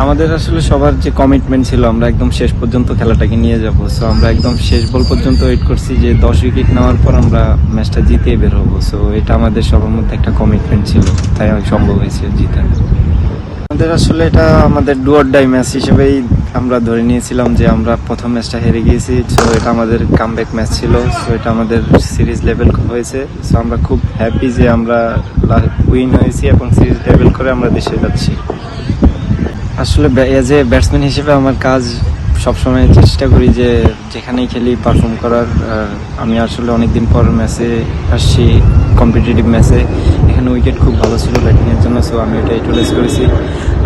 আমাদের আসলে সবার যে কমিটমেন্ট ছিল, আমরা একদম শেষ পর্যন্ত খেলাটাকে নিয়ে যাব। সো আমরা একদম শেষ বল পর্যন্ত ওয়েট করছি যে দশ উইকেট নেওয়ার পর আমরা ম্যাচটা জিতে বের হব। সো এটা আমাদের সবার মধ্যে একটা কমিটমেন্ট ছিল। তাই সম্ভব হয়েছে জিতা আমাদের আসলে এটা আমাদের ডুয়ার ডাই ম্যাচ হিসেবেই আমরা ধরে নিয়েছিলাম যে আমরা প্রথম ম্যাচটা হেরে গিয়েছি। সো এটা আমাদের কামব্যাক ম্যাচ ছিল। সো এটা আমাদের সিরিজ লেভেল হয়েছে। সো আমরা খুব হ্যাপি যে আমরা উইন হয়েছি এবং সিরিজ লেভেল করে আমরা দেশে যাচ্ছি। আসলে এজ এ ব্যাটসম্যান হিসেবে আমার কাজ সবসময় চেষ্টা করি যে যেখানেই খেলি পারফর্ম করার। আমি আসলে অনেকদিন পর ম্যাচে আসছি কম্পিটিটিভ ম্যাচে এখানে উইকেট খুব ভালো ছিল ব্যাটিংয়ের জন্য সো আমি এটা ইউটিলাইজ করেছি।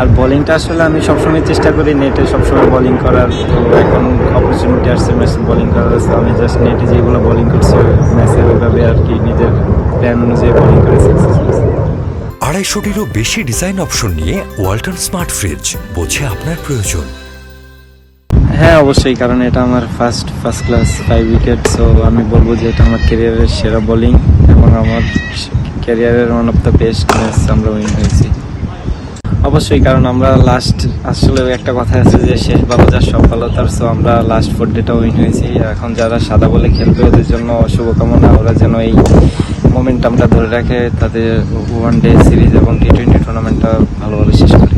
আর বলিংটা আসলে আমি সবসময় চেষ্টা করি নেটে সবসময় বোলিং করার। তো এখন অপরচুনিটি আসছে ম্যাচে বোলিং করার তো আমি জাস্ট নেটে যেগুলো বোলিং করছি ম্যাচে ওইভাবে আর কি নিজের প্ল্যান অনুযায়ী বলিং করে সাকসেস আড়াইশোটিরও বেশি ডিজাইন অপশন নিয়ে ওয়ালটন স্মার্ট ফ্রিজ বোঝে আপনার প্রয়োজন। হ্যাঁ অবশ্যই, কারণ এটা আমার first first class five wicket so আমি বলব যে এটা আমার ক্যারিয়ারের সেরা বোলিং এবং আমার ক্যারিয়ারের one of the best match আমরা উইন হয়েছি। অবশ্যই, কারণ আমরা লাস্ট আসলে একটা কথা আছে যে শেষ ভালো যার সব ভালো তার সো আমরা লাস্ট ফোর ডেটা উইন হয়েছি। এখন যারা সাদা বলে খেলবে, ওদের জন্য শুভকামনা ওরা যেন এই মোমেন্টামটা ধরে রাখে তাদের ওয়ান ডে সিরিজ এবং টি টোয়েন্টি টুর্নামেন্টটা ভালোভাবে শেষ করে।